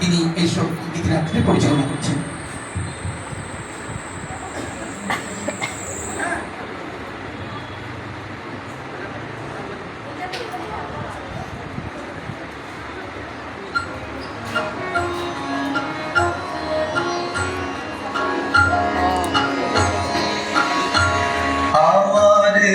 তিনি এইসব গীতিনাট্যের পরিচালনা করছেন। আমারে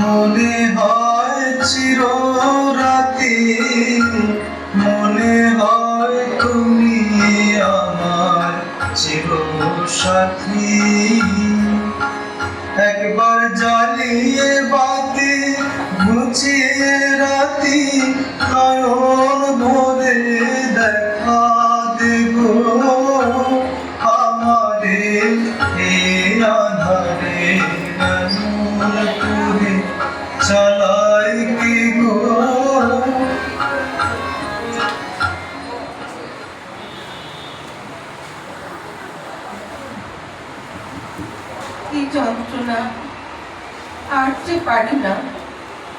মনে হয় চির রাতি মনে হয় তুমি আমার চির সাথী। একবার জ্বালিয়ে যন্ত্রণা। আর পারি না,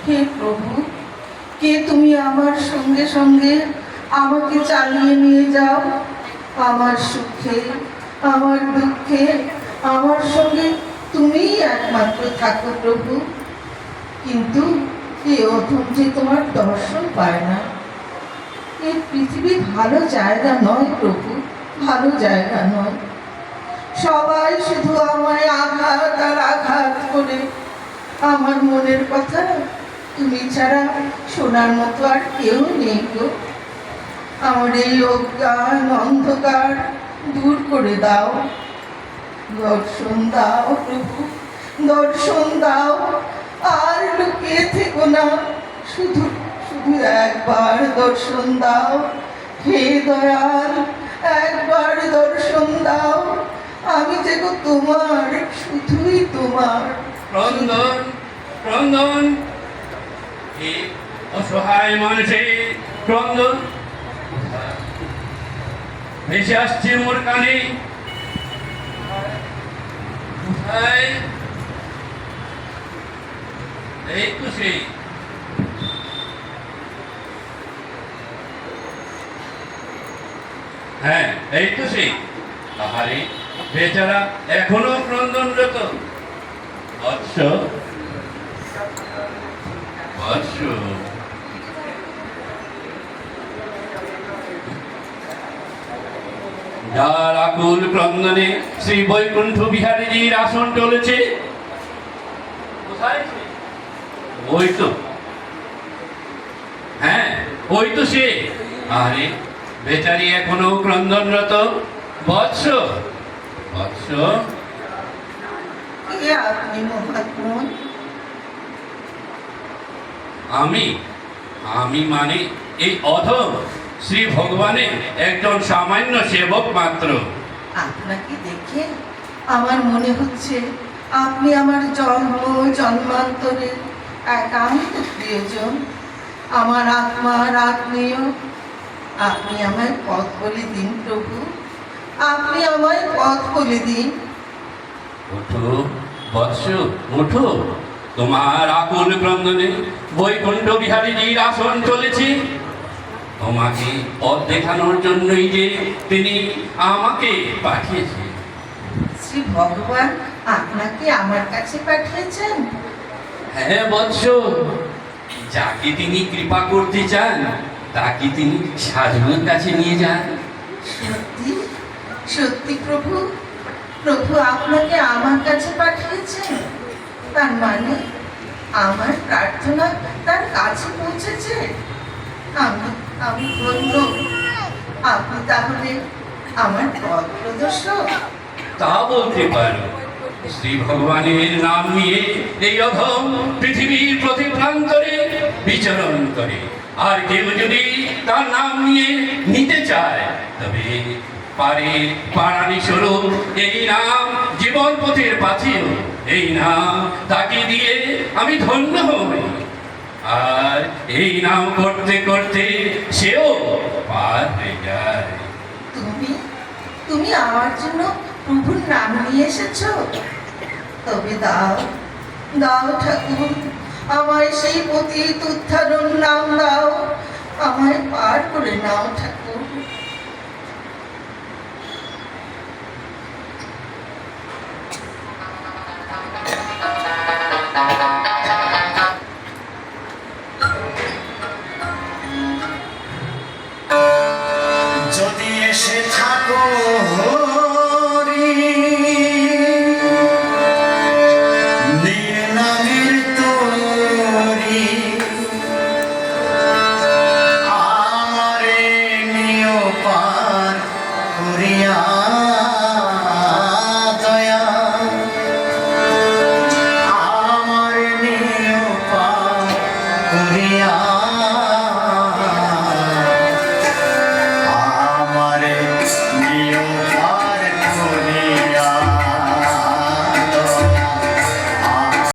হে প্রভু, কে তুমি আমার সঙ্গে সঙ্গে আমাকে চালিয়ে নিয়ে যাও? আমার সুখে, আমার দুঃখে, আমার সঙ্গে তুমিই একমাত্র থাকো প্রভু। কিন্তু এ অধম যে তোমার দর্শন পায় না। এই পৃথিবী ভালো জায়গা নয় প্রভু, ভালো জায়গা নয়। সবাই শুধু আমায় আঘাত করে আমার মনের কথা তুমি ছাড়া শোনার মতো আর কেউ নেই গো। আমার এই অজ্ঞান অন্ধকার দূর করে দাও। দর্শন দাও প্রভু, দর্শন দাও। আর লুকিয়ে থেকো না, শুধু শুধু একবার দর্শন দাও। হে দয়াল, একবার দর্শন দাও। আমি যে তোমার, শুধুই তোমার। ক্রন্দন এই অসহায় মানুষের ক্রন্দন। ভেসে আসছে মোর কানে। এই তো হ্যাঁ এই তো সেই। আহারে বেচারা এখনও ক্রন্দনরত। বৎস যার আকুল ক্রন্দনে শ্রী বৈকুণ্ঠ বিহারীজির আসন চলেছে। ওই তো। হ্যাঁ ওই তো সে। আরে, বেচারি এখনও ক্রন্দনরত। বৎস। বৎস। আপনি মহাত্মন আমি আমি মানে এই অধম শ্রী ভগবানের একজন সামান্য সেবক মাত্র। আপনাকে দেখে আমার মনে হচ্ছে আপনি আমার জন্ম জন্মান্তরের একান্ত প্রিয়জন। আমার আত্মার আত্মীয় আপনি আমায় পথ বলে দিন প্রভু। আপনি আমায় পথ বলে দিন। ওঠো বৎস ওঠো। তোমার আকুল ক্রন্দনে বৈকুণ্ঠ বিহারীজির আসন চলেছে। তোমাকে পথ দেখানোর জন্যই যে তিনি আমাকে পাঠিয়েছেন। শ্রী ভগবান আপনাকে আমার কাছে পাঠিয়েছেন? হ্যাঁ বৎস। যাকে তিনি কৃপা করতে চান তাকে তিনি সাধুর কাছে নিয়ে যান? সত্যি? সত্যি প্রভু? প্রভু আপনাকে আমার কাছে পাঠিয়েছেন? তার মানে আমার প্রার্থনা তার কাছে পৌঁছেছে? আমি আমি ধন্য। আপনি তাহলে আমার পথ প্রদর্শক। তা বলতে পারো, শ্রী ভগবানের নাম নিয়ে এই অধম পৃথিবীর প্রতি প্রান্তরে বিচরণ করে। আর কেউ যদি তার নাম নিয়ে নিতে চায়, তবে পারে পাড়ানি স্বরূপ এই নাম জীবন পথের পাথেও এই নাম তাকে দিয়ে আমি ধন্য হই। আর এই নাম করতে করতে সেও পার হয়ে যায়। তুমি তুমি আমার জন্য প্রভুর নাম নিয়ে এসেছ? তবে দাও দাও ঠাকুর, আমায় সেই পতিত উত্থারণ নাম দাও, আমায় পার করে নাও ঠাকুর। যদি এসে থাকো